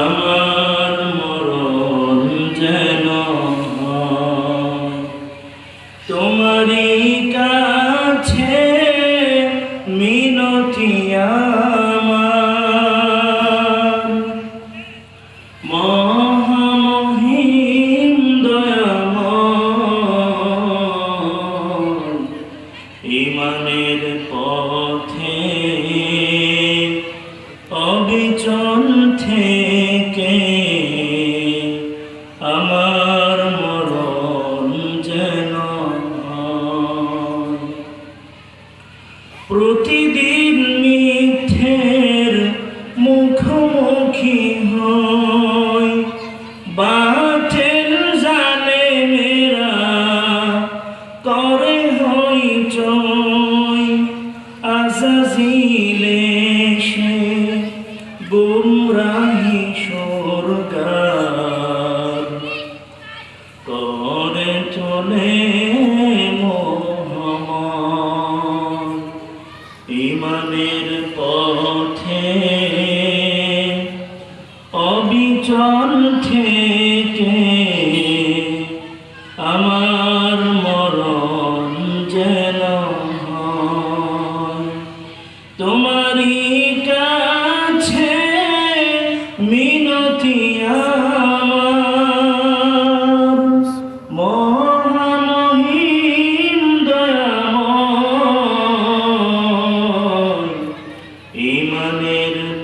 আমার মরণ যেন তোমারই কাছে থেকে আমার মরণ যেন। প্রতিদিন মিথ্যের মুখোমুখি হয় বাটেল জানে মেরা করে হই চয় আজাজিলে সে গুমরাহি মোহাম্মদ ইমানের পথে অবিচল থেকে আমার মরণ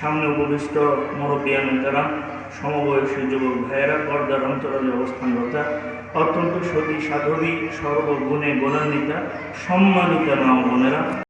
সামনে উপবিষ্ট মুরব্বিয়ান তারা সমবয়সী যুবক ভাইয়েরা পর্দার অন্তরালে অবস্থানরতা অত্যন্ত সতী, সাধবী, সর্বগুণে গুণান্বিতা, সম্মানিতা নাম বোনেরা